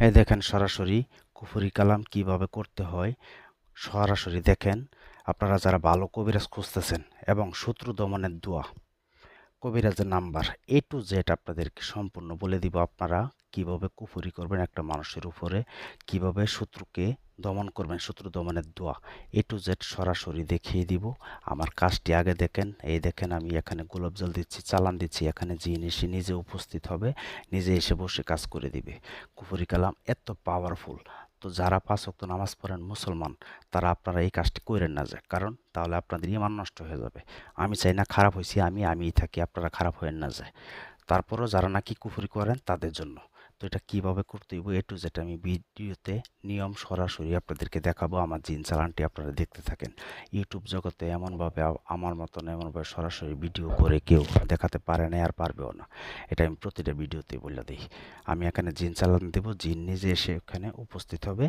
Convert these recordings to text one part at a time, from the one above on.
এই দেখেন সরাসরি কুফুরি কালাম কীভাবে করতে হয়। সরাসরি দেখেন, আপনারা যারা ভালো কবিরাজ খুঁজতেছেন এবং শত্রু দমনের দোয়া কবিরাজের নাম্বার এ টু জেড আপনাদেরকে সম্পূর্ণ বলে দিব আপনারা কীভাবে কুফরি করবেন একটা মানুষের উপরে, কীভাবে শত্রুকে দমন করবেন, শত্রু দমনের দোয়া। এ টু জেড সরাসরি দেখিয়ে দিব। আমার কাজটি আগে দেখেন, এই দেখেন আমি এখানে গোলাপ জল দিচ্ছি, চালান দিচ্ছি, এখানে জিন এসে নিজে উপস্থিত হবে, নিজে এসে বসে কাজ করে দিবে। কুফরি কালাম এত পাওয়ারফুল তো যারা পাঁচ ওয়াক্ত নামাজ পড়েন মুসলমান, তারা আপনারা এই কাজটি করেন না যায় কারণ তাহলে আপনাদের ইমান নষ্ট হয়ে যাবে। আমি চাই না খারাপ হয়েছি আমি, আমিই থাকি, আপনারা খারাপ হয়ে না যায় তারপরও যারা নাকি কুফুরি করেন তাদের জন্য। তো এটা কীভাবে করতে হইব? এ টু জেড আমি ভিডিওতে নিয়ম সরাসরি আপনাদেরকে দেখাবো। আমার জিন চালানটি আপনারা দেখতে থাকেন। ইউটিউব জগতে এমনভাবে আমার মতন এমনভাবে সরাসরি ভিডিও করে কেউ দেখাতে পারে না আর পারবেও না। এটা আমি প্রতিটা ভিডিওতে বলে দিই। আমি এখানে জিন চালান দেব। জিন নিজে এসে এখানে উপস্থিত হবে।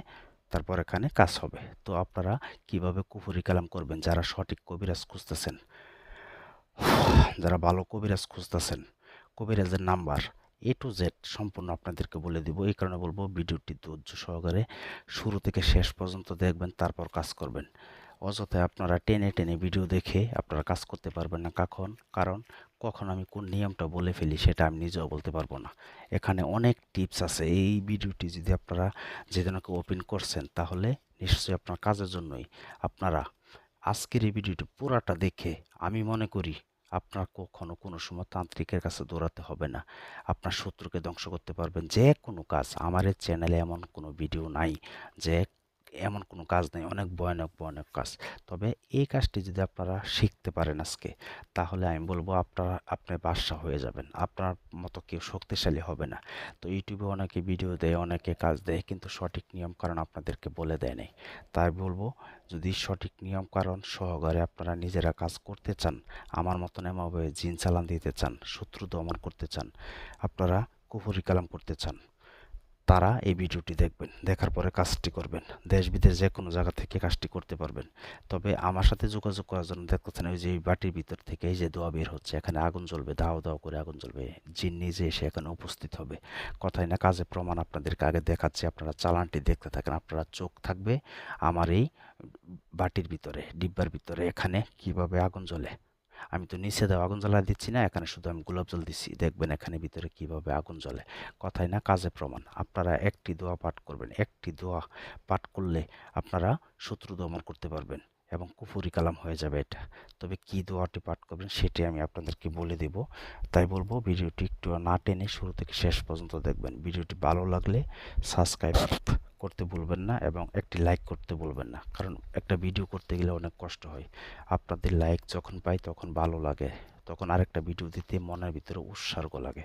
তারপর এখানে কাজ হবে। তো আপনারা কীভাবে কুফুরি কালাম করবেন? যারা সঠিক কবিরাজ খুঁজতেছেন, যারা ভালো কবিরাজ খুঁজতেছেন, কবিরাজের নাম্বার এ টু জেড সম্পূর্ণ আপনাদেরকে বলে দিব। এই কারণে বলব ভিডিওটি ধৈর্য সহকারে শুরু থেকে শেষ পর্যন্ত দেখবেন, তারপর কাজ করবেন। অযথায় আপনারা টেনে টেনে ভিডিও দেখে আপনারা কাজ করতে পারবেন না কখন, কারণ কখন আমি কোন নিয়মটা বলে ফেলি সেটা আমি নিজেও বলতে পারব না। এখানে অনেক টিপস আছে। এই ভিডিওটি যদি আপনারা যেদিনকে ওপেন করছেন, তাহলে নিশ্চয়ই আপনার কাজের জন্যই। আপনারা আজকের এই ভিডিওটি পুরাটা দেখে, আমি মনে করি আপনার কখনো কোনো সময় তান্ত্রিকের কাছে দৌড়াতে হবে না। আপনার শত্রুকে ধ্বংস করতে পারবেন। যে কোনো কাজ। আমার চ্যানেলে এমন কোনো ভিডিও নাই। যে এমন কোনো কাজ নেই, অনেক ভয়ানক ভয়ানক কাজ। তবে এই কাজটি যদি আপনারা শিখতে পারেন আজকে, তাহলে আমি বলব আপনারা, আপনি বাদশা হয়ে যাবেন। আপনার মতো কেউ শক্তিশালী হবে না। তো ইউটিউবে অনেকে ভিডিও দেয়, অনেকে কাজ দেয়, কিন্তু সঠিক নিয়ম কারণ আপনাদেরকে বলে দেয় নাই। তাই বলব, যদি সঠিক নিয়ম কারণ সহকারে আপনারা নিজেরা কাজ করতে চান, আমার মতন এমনভাবে জিন চালান দিতে চান, শত্রু দমন করতে চান, আপনারা কুফরি কালাম করতে চান। তারা এই ভিডিওটি দেখবেন, দেখার পরে কাজটি করবেন। দেশ বিদেশ যে কোনো জায়গা থেকে কাজটি করতে পারবেন। তবে আমার সাথে যোগাযোগ করার জন্য দেখতেছেন ওই যে বাটির ভিতর থেকে এই যে দোয়া বের হচ্ছে, এখানে আগুন জ্বলবে, দাও দাও করে আগুন জ্বলবে। জিন নিজে এসে এখানে উপস্থিত হবে। কথাই না কাজে প্রমাণ আপনাদেরকে আগে দেখাচ্ছি, আপনারা চালানটি দেখতে থাকেন, আপনারা চোখ থাকবে আমার এই বাটির ভিতরে, ডিব্বার ভিতরে, এখানে কীভাবে আগুন জ্বলে। আমি তো নিচে দেওয়া আগুন জ্বালা দিচ্ছি না, এখানে শুধু আমি গোলাপ জল দিচ্ছি। দেখবেন এখানে ভিতরে কীভাবে আগুন জ্বলে। কথাই না, কাজে প্রমাণ। আপনারা একটি দোয়া পাঠ করবেন। একটি দোয়া পাঠ করলে আপনারা শত্রু দমন করতে পারবেন এবং কুফুরি কালাম হয়ে যাবে এটা। তবে কি দোয়াটি পাঠ করবেন সেটি আমি আপনাদেরকে বলে দেব। তাই বলব, ভিডিওটি একটু না টেনে শুরু থেকে শেষ পর্যন্ত দেখবেন। ভিডিওটি ভালো লাগলে সাবস্ক্রাইব করতে ভুলবেন না এবং একটি লাইক করতে ভুলবেন না। কারণ একটা ভিডিও করতে গেলে অনেক কষ্ট হয়। আপনাদের লাইক যখন পাই তখন ভালো লাগে। তখন আরেকটা ভিডিও দিতে মনের ভিতরে উৎসর্গ লাগে।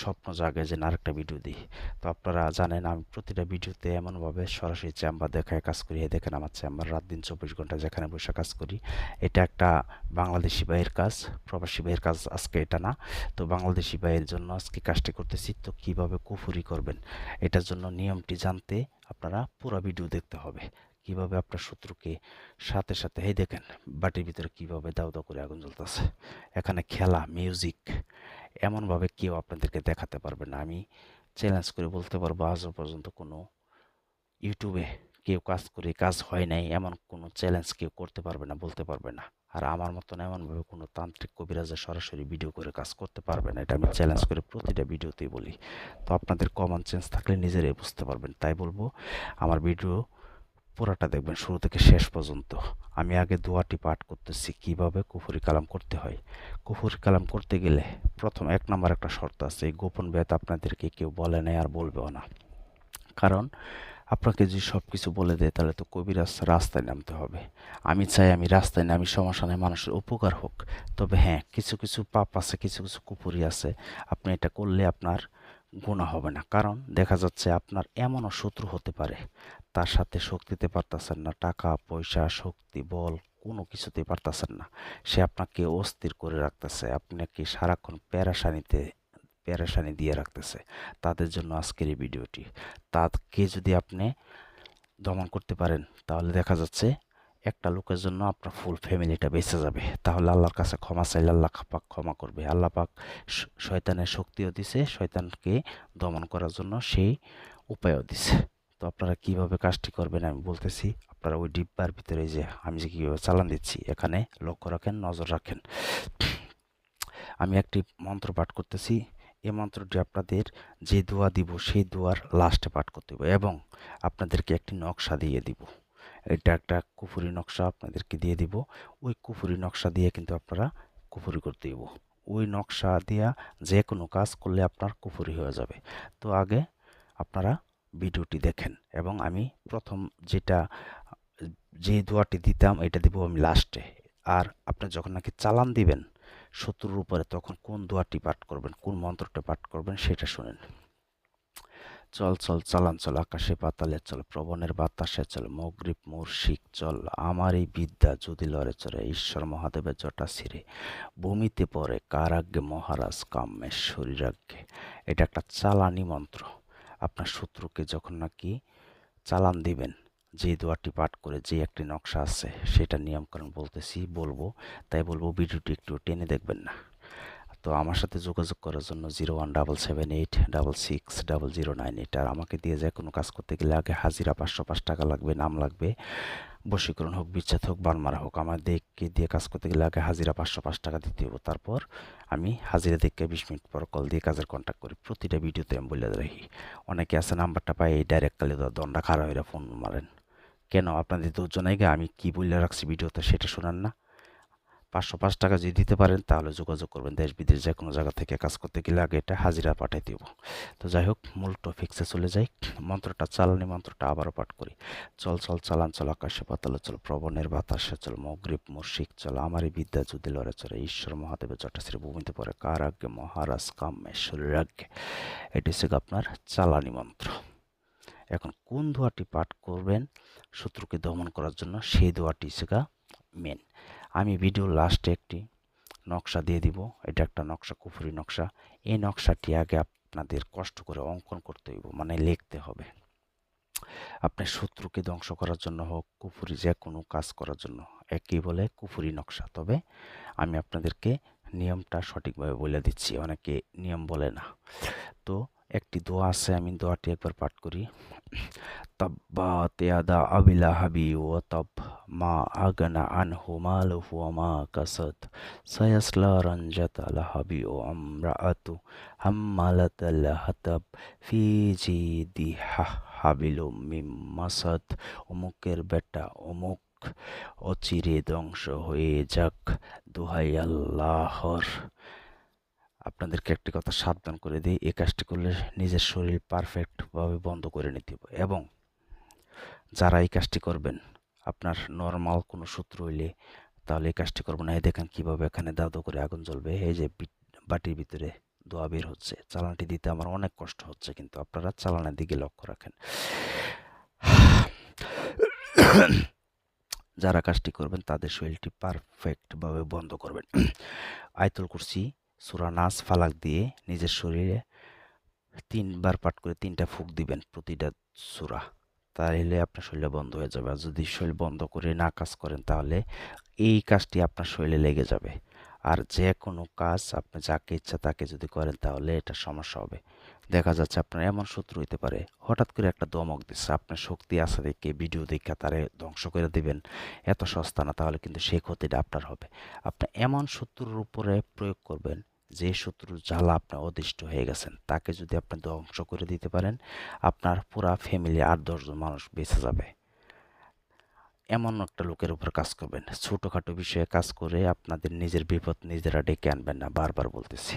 স্বপ্ন জাগে যে না আরেকটা ভিডিও দিই। তো আপনারা জানেন আমি প্রতিটা ভিডিওতে এমনভাবে সরাসরি চেম্বার দেখায় কাজ করি দেখেন আমার চেম্বার রাত দিন চব্বিশ ঘণ্টা যেখানে বসে কাজ করি। এটা একটা বাংলাদেশি ভাইয়ের কাজ, প্রবাসী ভাইয়ের কাজ আজকে এটা না। তো বাংলাদেশি ভাইয়ের জন্য আজকে কাজটি করতেছি, তো কীভাবে কুফুরি করবেন? এটার জন্য নিয়মটি জানতে আপনারা পুরো ভিডিও দেখতে হবে। কীভাবে আপনার শত্রুকে সাথে সাথে, এই দেখেন, বাটির ভিতরে কীভাবে দাও করে আগুন জ্বলতেছে। এখানে খেলা মিউজিক এমনভাবে কেউ আপনাদেরকে দেখাতে পারবে না। আমি চ্যালেঞ্জ করে বলতে পারব আজও পর্যন্ত কোনো ইউটিউবে কেউ কাজ করে কাজ হয় নাই, এমন কোনো চ্যালেঞ্জ কেউ করতে পারবে না, বলতে পারবে না। আর আমার মতন এমনভাবে কোনো তান্ত্রিক কবিরাজের সরাসরি ভিডিও করে কাজ করতে পারবে না, এটা আমি চ্যালেঞ্জ করে প্রতিটা ভিডিওতেই বলি। তো আপনাদের কমন চেঞ্জ থাকলে নিজেরাই বুঝতে পারবেন, তাই বলব, আমার ভিডিও পুরাটা দেখবেন শুরু থেকে শেষ পর্যন্ত। আমি আগে দোয়াটি পাঠ করতেছি, কীভাবে কুফুরি কালাম করতে হয়। কুফুরি কালাম করতে গেলে প্রথম এক নম্বর একটা শর্ত আছে, এই গোপন বেদ আপনাদেরকে কেউ বলে নাই আর বলবেও না। কারণ আপনাকে যদি সব কিছু বলে দেয়, তাহলে তো কবিরাজ রাস্তায় নামতে হবে। আমি চাই আমি রাস্তায় নামি সমস্যা মানুষের উপকার হোক। তবে হ্যাঁ কিছু কিছু পাপ আছে, কিছু কিছু কুপুরি আছে। আপনি এটা করলে আপনার গুণা হবে না। কারণ দেখা যাচ্ছে আপনার এমনও শত্রু হতে পারে তার সাথে শক্তিতে পারতেছেন না, টাকা, পয়সা, শক্তি, বল, কোনো কিছুতেই পারতেছেন না। সে আপনাকে অস্থির করে রাখতেছে, আপনাকে সারাক্ষণ প্যারাসানিতে, প্যারাসানি দিয়ে রাখতেছে। তাদের জন্য আজকের এই ভিডিওটি। তাকে যদি আপনি দমন করতে পারেন, তাহলে দেখা যাচ্ছে একটা লোকের জন্য আপনার ফুল ফ্যামিলিটা বেঁচে যাবে। তাহলে আল্লাহর কাছে ক্ষমা চাইলে আল্লাহ পাক ক্ষমা করবে। আল্লাহ পাক শয়তানের শক্তিও দিছে, শয়তানকে দমন করার জন্য সেই উপায়ও দিছে। তো আপনারা কীভাবে কাজটি করবেন আমি বলতেছি, আপনারা ওই ডিব্বার ভিতরে যে আমি যে কীভাবে চালান দিচ্ছি, এখানে লক্ষ্য রাখেন, নজর রাখেন। আমি একটি মন্ত্র পাঠ করতেছি এই মন্ত্রটি আপনাদের যে দোয়া দিব, সেই দোয়ার লাস্টে পাঠ করতে হবে এবং আপনাদেরকে একটি নকশা দিয়ে দিব। এটা একটা কুফুরি নকশা আপনাদেরকে দিয়ে দিব। ওই কুফুরি নকশা দিয়ে কিন্তু আপনারা কুফুরি করতে দিব। ওই নকশা দিয়া যে কোনো কাজ করলে আপনার কুফুরি হয়ে যাবে। তো আগে আপনারা ভিডিওটি দেখেন এবং আমি প্রথম যেটা, যে দোয়াটি দিতাম এটা দিব আমি লাস্টে আর আপনি যখন নাকি চালান দিবেন শত্রুর উপরে, তখন কোন দোয়াটি পাঠ করবেন, কোন মন্ত্রটা পাঠ করবেন সেটা শুনেন। চল চল, চালান, চল, আকাশে পাতালে চল, প্রবণের বাতাসে চল, মগ্রীব মুর্শিক চল, আমার এই বিদ্যা যদি লড়ে চলে ঈশ্বর মহাদেবের জটা ছিঁড়ে, ভূমিতে পড়ে কারাগ্যে মহারাজ কামেশ্বরীরাজ্ঞে এটা একটা চালানি মন্ত্র। আপনার শত্রুকে যখন নাকি চালান দিবেন, যে দোয়াটি পাঠ করে যে একটি নকশা আছে, সেটা নিয়মকানুন বলতেছি, বলব। তাই বলব, ভিডিওটি একটু টেনে দেখবেন না। তো আমার সাথে যোগাযোগ করার জন্য zero one double seven eight double six double zero nine eight. আর আমাকে দিয়ে যায় কোনো কাজ করতে গেলে আগে হাজিরা পাঁচশো পাঁচ টাকা লাগবে, নাম লাগবে। বশীকরণ হোক, বিচ্ছেদ হোক, বানমারা হোক আমার দেখকে দিয়ে কাজ করতে গেলে আগে হাজিরা পাঁচশো পাঁচ টাকা দিতে হবে। তারপর আমি হাজিরা দেখে বিশ মিনিট পর কল দিয়ে কাজের কন্ট্যাক্ট করি। প্রতিটা ভিডিওতে আমি বলে রাখি, অনেকে আছে নাম্বারটা পাই এই ডাইরেক্ট কালে দণ্ডা খারাপ হয়ে ফোন মারেন। কেন? আপনাদের দুজনে গে, আমি কি বলে রাখছি ভিডিওতে সেটা শোনান না। পাঁচশো পাঁচ টাকা যদি দিতে পারেন, তাহলে যোগাযোগ করবেন দেশ বিদেশ যে কোনো জায়গা থেকে কাজ করতে গেলে আগে এটা হাজিরা পাঠাই দিব। তো যাই হোক, মূল টপিক্সে চলে যাই। মন্ত্রটা চালানি মন্ত্রটা আবারও পাঠ করি। চল চল, চালান, চল, আকাশে পাতালে চল, প্রবণের বাতাসে চল, মগ্রীব মুর্শিক চল, আমারই বিদ্যা, যদি লড়ে চলে, ঈশ্বর, মহাদেবের জটাশ্রী ভূমিতে পড়ে কার মহারাজ কামেশ্বরের আজ্ঞে এটি হচ্ছে আপনার চালানি মন্ত্র। এখন কোন দোয়াটি পাঠ করবেন, শত্রুকে দমন করার জন্য, সেই দোয়াটি সেগা মেন আমি ভিডিও লাস্টে একটি নকশা দিয়ে দিব। এটা একটা নকশা, কুফুরি নকশা। এই নকশাটি আগে আপনাদের কষ্ট করে অঙ্কন করতে হইব মানে লিখতে হবে। আপনার শত্রুকে ধ্বংস করার জন্য হোক, কুফুরি যে কোনো কাজ করার জন্য, একই বলে কুফুরি নকশা। তবে আমি আপনাদেরকে নিয়মটা সঠিকভাবে বলে দিচ্ছি, অনেকে নিয়ম বলে না। তো একটি দোয়া আছে, আমি দোয়াটি একবার পাঠ করি। তাব্বাত ইয়াদা আবিল হাবি ওয়া তাব মা আগনা আনহু মালুহু ওয়া মা কাসাদ সায়াসলা রঞ্জাত আল হাবি ও আমরাআতু হাম্মালাতাল হাতাব ফি জিদিহা হাবিলু মিম মাসাদ অমুকের বেটা অমুক অচিরে ধ্বংস হয়ে যাক দোহাই আল্লাহর আপনাদেরকে একটি কথা সাবধান করে দিই, এই কাজটি করলে নিজের শরীর পারফেক্টভাবে বন্ধ করে নিতে হবে এবং যারা এই কাজটি করবেন, আপনার নর্মাল কোনো সূত্র হইলে তাহলে এই কাজটি করব না এই দেখেন কীভাবে এখানে দাদু করে আগুন জ্বলবে। এই যে বাটির ভিতরে দোয়া বের হচ্ছে। চালানটি দিতে আমার অনেক কষ্ট হচ্ছে, কিন্তু আপনারা চালানের দিকে লক্ষ্য রাখেন। যারা কাজটি করবেন, তাদের শরীরটি পারফেক্টভাবে বন্ধ করবেন। আয়তুল কুরসি, সুরা নাচ ফালাক দিয়ে নিজের শরীরে তিনবার পাঠ করে তিনটা ফুক দিবেন প্রতিটা সুরা। তাহলে আপনার শরীরে বন্ধ হয়ে যাবে। আর যদি শরীর বন্ধ করে না কাজ করেন তাহলে এই কাজটি আপনার শরীরে লেগে যাবে। আর যে কোনো কাজ আপনি যাকে ইচ্ছা তাকে যদি করেন তাহলে এটা সমস্যা হবে। দেখা যাচ্ছে আপনার এমন শত্রু হইতে পারে, হঠাৎ করে একটা দমক দিচ্ছে আপনার শক্তি আছে দেখে, ভিডিও দেখে তারে ধ্বংস করে দিবেন। এত সস্তা না, তাহলে কিন্তু সেই ক্ষতিটা আপনার হবে। আপনি এমন শত্রুর উপরে প্রয়োগ করবেন যে শত্রুর জ্বালা আপনার অদৃষ্ট হয়ে গেছেন, তাকে যদি আপনি ধ্বংস করে দিতে পারেন, আপনার পুরা ফ্যামিলি আট দশজন মানুষ বেঁচে যাবে। এমন একটা লোকের উপর কাজ করবেন। ছোটোখাটো বিষয়ে কাজ করে আপনাদের নিজের বিপদ নিজেরা ডেকে আনবেন না, বারবার বলতেছি।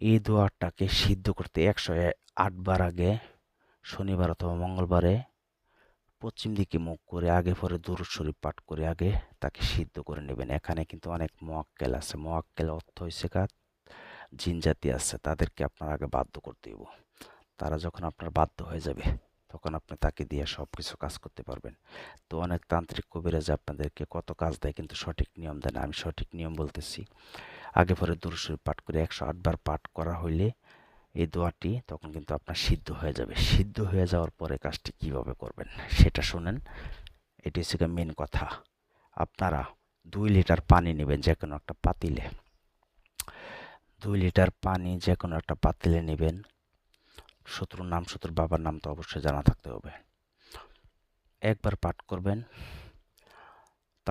এই দোয়াটাকে সিদ্ধ করতে একশো আটবার আগে শনিবার অথবা মঙ্গলবারে পশ্চিম দিকে মুখ করে, আগে পরে দূর শরীফ পাঠ করে আগে তাকে সিদ্ধ করে নেবেন। এখানে কিন্তু অনেক মোয়াক্কেল আছে। মোয়াক্কেল অর্থ হয়েছে কা জিন জাতি আছে, তাদেরকে আপনার আগে বাধ্য করতে হইব। তারা যখন আপনার বাধ্য হয়ে যাবে, তখন তখন আপনি তাকে দিয়ে সব কিছু কাজ করতে পারবেন। তো অনেক তান্ত্রিক কবিরাজ আপনাদেরকে কত কাজ দেয় কিন্তু সঠিক নিয়ম দেয় না। আমি সঠিক নিয়ম বলতেছি আগে পরে দুরুশরী পাঠ করে। একশো আটবার পাঠ করা হইলে এই দোয়াটি তখন কিন্তু আপনার সিদ্ধ হয়ে যাবে। সিদ্ধ হয়ে যাওয়ার পরে কাজটি কীভাবে করবেন সেটা শোনেন। এটি হচ্ছে মেন কথা। আপনারা দুই লিটার পানি নেবেন যে কোনো একটা পাতিলে। দুই লিটার পানি যে কোনো একটা পাতিলে নেবেন। শত্রুর নাম, শত্রুর বাবার নাম তো অবশ্যই জানা থাকতে হবে। একবার পাঠ করবেন।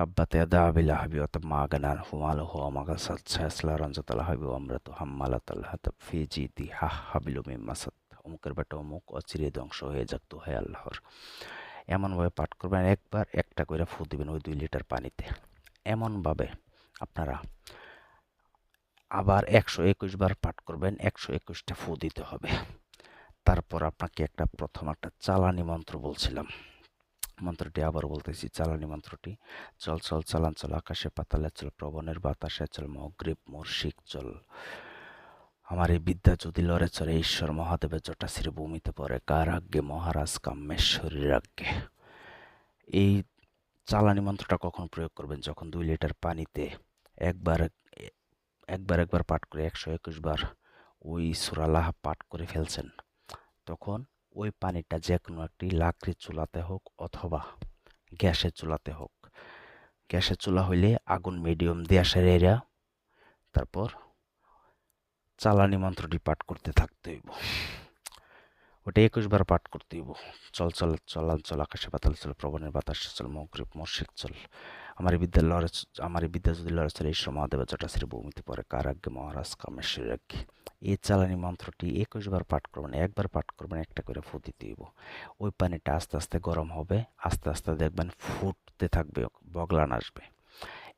তাব্বাতে দাবিলা হাবি অত মা গানার হুমাল হো আমাগা সাতসাহসলা রঞ্জতলা হাবি অমৃত হাম্মালাতাল হাতাব ফিজি দি হা হাবিলু মিম্মাসাত অমুকের বেটা অমুক অচিরে ধ্বংস হয়ে যাক তো হে আল্লাহর। এমনভাবে পাঠ করবেন, একবার একটা করে ফু দিবেন ওই দুই লিটার পানিতে। এমনভাবে আপনারা আবার একশো একুশ বার পাঠ করবেন, একশো একুশটা ফু দিতে হবে। তারপর আপনাকে একটা প্রথম একটা চালানি মন্ত্র বলছিলাম। মন্ত্রটি আবার বলতেছি, চালানি মন্ত্রটি, চল চল চালান চল আকাশে পাতালে চল প্রবণের বাতাসে চল মগ্রীব, মর্শিক, চল। আমার এই বিদ্যা যদি লড়ে চলে ঈশ্বর মহাদেবের জটাশির ভূমিতে পড়ে কার আজ্ঞে মহারাজ কামেশ্বরীর আজ্ঞে এই চালানি মন্ত্রটা কখন প্রয়োগ করবেন? যখন দুই লিটার পানিতে একবার একবার একবার পাঠ করে, একশো একুশ বার ওই সুরালাহ পাঠ করে ফেলছেন, তখন ওই পানিটা যে কোনো একটি লাকড়ির চুলাতে হোক অথবা গ্যাসের চুলাতে হোক। গ্যাসের চুলা হইলে আগুন মিডিয়াম দিয়ে আসে এরা তারপর চালানি মন্ত্রটি পাঠ করতে থাকতে হইব। ওটা একুশবার পাঠ করতে হইব। চল চল, চলাঞ্চল, আকাশে পাতাল চল, প্রবণের বাতাস চল, মগ্রীব মর্শিক চল। আমার বিদ্যা লড়ে আমার বিদ্যা যদি লড়ে চলে ঈশ্বর মহাদেবের জটাশ্রী ভূমিতে পরে কার আজ্ঞে মহারাজ কামেশ্বরের আজ্ঞে এই চালানি মন্ত্রটি একুশবার পাঠ করবেন, একবার পাঠ করবেন, একটা করে ফু দিতে হইব। ওই পানিটা আস্তে আস্তে গরম হবে, আস্তে আস্তে দেখবেন ফুটতে থাকবে, বগলান আসবে।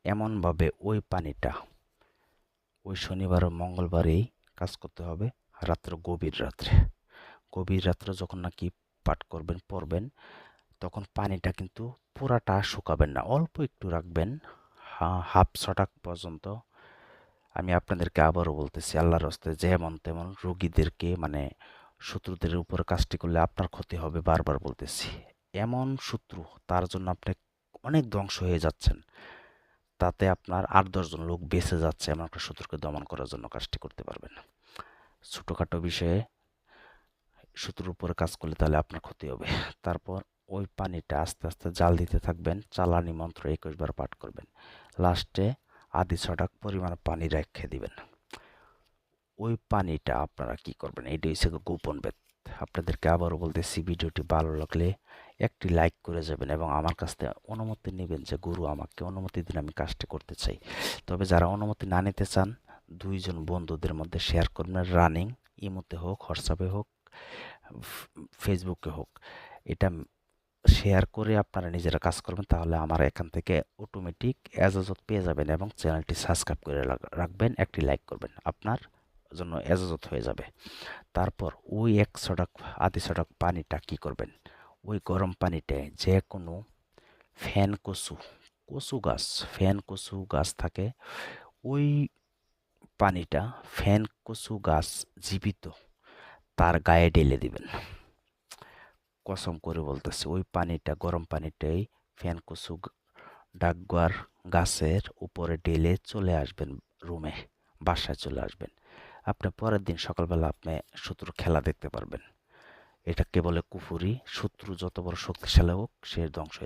এমনভাবে ওই পানিটা ওই শনিবার ও মঙ্গলবারেই কাজ করতে হবে, রাত্র গভীর রাত্রে। গভীর রাত্রে যখন নাকি পাঠ করবেন, পড়বেন, তখন পানিটা কিন্তু পুরাটা শুকাবেন না, অল্প একটু রাখবেন। হাফ ছটাক পর্যন্ত। আমি আপনাদেরকে আবারও বলতেছি, আল্লাহর হস্তে যেমন তেমন রোগীদেরকে মানে শত্রুদের উপর কাজটি করলে আপনার ক্ষতি হবে বারবার বলতেছি। এমন শত্রু, তার জন্য আপনি অনেক ধ্বংস হয়ে যাচ্ছেন। তাতে আপনার আট দশজন লোক বেঁচে যাচ্ছে এমন একটা শত্রুকে দমন করার জন্য কাজটি করতে পারবেন। ছোটোখাটো বিষয়ে শত্রুর উপরে কাজ করলে তাহলে আপনার ক্ষতি হবে। তারপর ওই পানিটা আস্তে আস্তে জাল দিতে থাকবেন, চালানি মন্ত্র একুশ বার পাঠ করবেন। লাস্টে আধি ছটাক পরিমাণ পানি রেখে দিবেন। ওই পানিটা আপনারা কি করবেন? এটি হচ্ছে গোপন বেদ। আপনাদেরকে আবারও বলতেছি, ভিডিওটি ভালো লাগলে একটি লাইক করে যাবেন এবং আমার কাছ থেকে অনুমতি নেবেন যে গুরু আমাকে অনুমতি দিন, আমি কাজটি করতে চাই। তবে যারা অনুমতি না নিতে চান, দুইজন বন্ধুদের মধ্যে শেয়ার করবেন রানিং ইমোতে হোক হোয়াটসঅ্যাপে হোক ফেসবুকে হোক। এটা শেয়ার করে আপনারা নিজেরা কাজ করবেন, তাহলে আমার এখান থেকে অটোমেটিক এজাজত পেয়ে যাবেন এবং চ্যানেলটি সাবস্ক্রাইব করে রাখবেন, একটি লাইক করবেন। আপনার জন্য এজাজত হয়ে যাবে। তারপর ওই এক ছটাক আধি ছটাক পানিটা কী করবেন? ওই গরম পানিটায় যে কোনো ফ্যান কচু কচু গাছ ফ্যান কচু গাছ থাকে, ওই পানিটা ফ্যান কচু গাছ জীবিত, তার গায়ে ঢেলে দিবেন। কসম করে বলতেছে, ওই পানিটা, গরম পানিটাই ফ্যান কুসু ডাকগুয়ার গাছের উপরে ঢেলে চলে আসবেন রুমে, বাসায় চলে আসবেন। আপনি পরের দিন সকালবেলা আপনি শত্রুর খেলা দেখতে পারবেন। এটাকে বলে কুফুরি? শত্রু যত বড় শক্তিশালী হোক, সে ধ্বংস